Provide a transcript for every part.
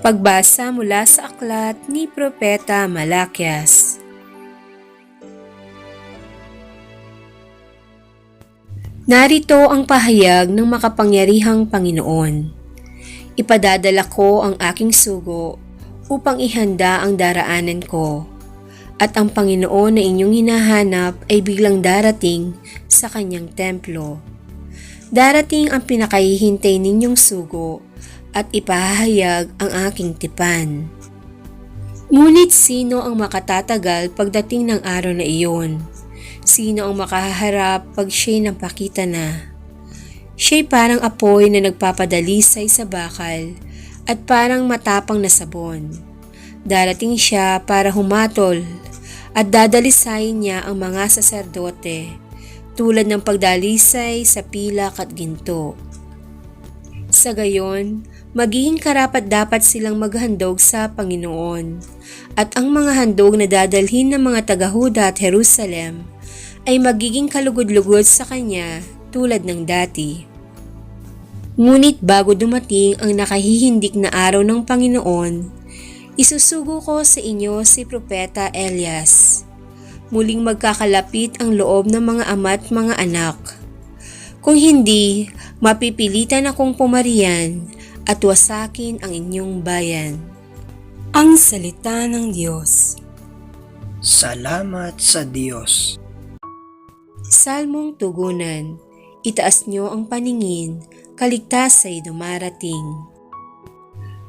Pagbasa mula sa aklat ni Propeta Malakias. Narito ang pahayag ng makapangyarihang Panginoon. Ipadadala ko ang aking sugo upang ihanda ang daraanan ko. At ang Panginoon na inyong hinahanap ay biglang darating sa kanyang templo. Darating ang pinakahihintay ninyong sugo at ipahayag ang aking tipan. Ngunit sino ang makatatagal pagdating ng araw na iyon? Sino ang makaharap pag siya'y napakita na? Siya'y parang apoy na nagpapadalisay sa bakal at parang matapang na sabon. Darating siya para humatol at dadalisayin niya ang mga saserdote tulad ng pagdalisay sa pilak at ginto. Sa gayon, magiging karapat dapat silang maghandog sa Panginoon at ang mga handog na dadalhin ng mga taga-Huda at Jerusalem ay magiging kalugod-lugod sa Kanya tulad ng dati. Ngunit bago dumating ang nakahihindik na araw ng Panginoon, isusugo ko sa inyo si Propeta Elias. Muling magkakalapit ang loob ng mga ama't mga anak. Kung hindi, mapipilitan akong pumarian at wasakin ang inyong bayan. Ang Salita ng Diyos Salamat sa Diyos. Salmong Tugunan Itaas niyo ang paningin, kaligtas ay dumarating.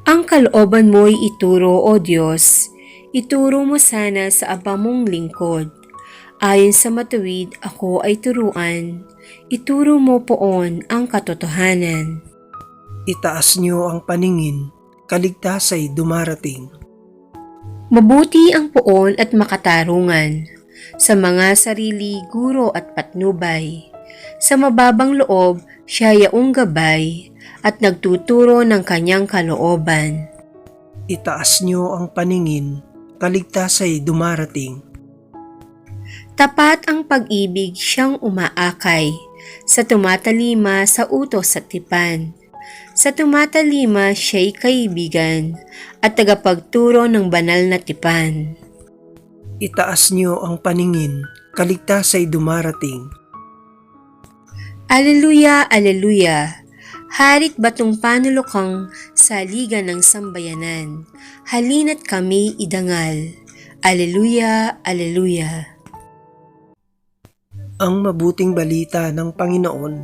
Ang kalooban mo'y ituro, O Diyos, ituro mo sana sa abang mong lingkod. Ayon sa matuwid, ako ay turuan, ituro mo poon ang katotohanan. Itaas niyo ang paningin, kaligtas ay dumarating. Mabuti ang poon at makatarungan sa mga sarili, guro at patnubay. Sa mababang loob, siya yaong gabay at nagtuturo ng kanyang kalooban. Itaas niyo ang paningin, kaligtas ay dumarating. Tapat ang pag-ibig siyang umaakay sa tumatalima sa utos at tipan. Sa tumatalima siya'y kaibigan at tagapagturo ng banal na tipan. Itaas niyo ang paningin, kaligtas ay dumarating. Aleluya, aleluya! Harit batong panulokang saligan ng sambayanan. Halina't kami idangal. Aleluya, aleluya! Ang mabuting balita ng Panginoon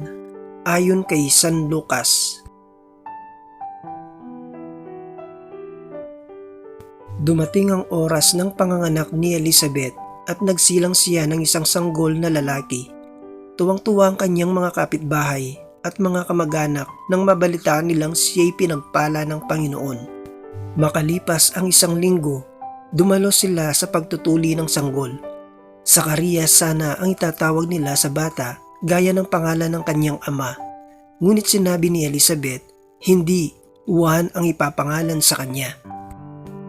ayon kay San Lucas. Dumating ang oras ng panganganak ni Elizabeth at nagsilang siya ng isang sanggol na lalaki. Tuwang-tuwa ang kanyang mga kapitbahay at mga kamag-anak nang mabalitaan nilang siya'y pinagpala ng Panginoon. Makalipas ang isang linggo, dumalo sila sa pagtutuli ng sanggol. Sakarias sana ang itatawag nila sa bata gaya ng pangalan ng kanyang ama. Ngunit sinabi ni Elizabeth, hindi, Juan ang ipapangalan sa kanya.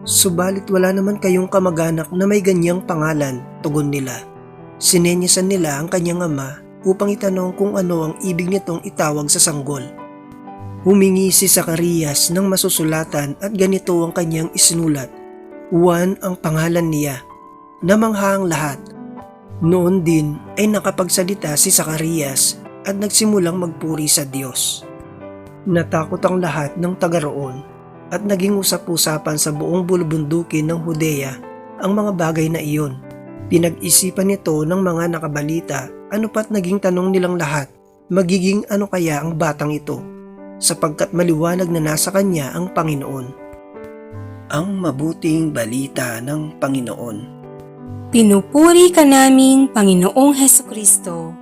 Subalit wala naman kayong kamag-anak na may ganyang pangalan, tugon nila. Sinenyasan nila ang kanyang ama upang itanong kung ano ang ibig nitong itawag sa sanggol. Humingi si Zacarias ng masusulatan at ganito ang kanyang isinulat. Juan ang pangalan niya. Namangha ang lahat. Noon din ay nakapagsalita si Zacarias at nagsimulang magpuri sa Diyos. Natakot ang lahat ng taga roon at naging usap-usapan sa buong bulubundukin ng Hudea ang mga bagay na iyon. Pinag-isipan nito ng mga nakabalita ano pat naging tanong nilang lahat, magiging ano kaya ang batang ito sapagkat maliwanag na nasa kanya ang Panginoon. Ang mabuting balita ng Panginoon. Pinupuri ka namin, Panginoong Heso Kristo.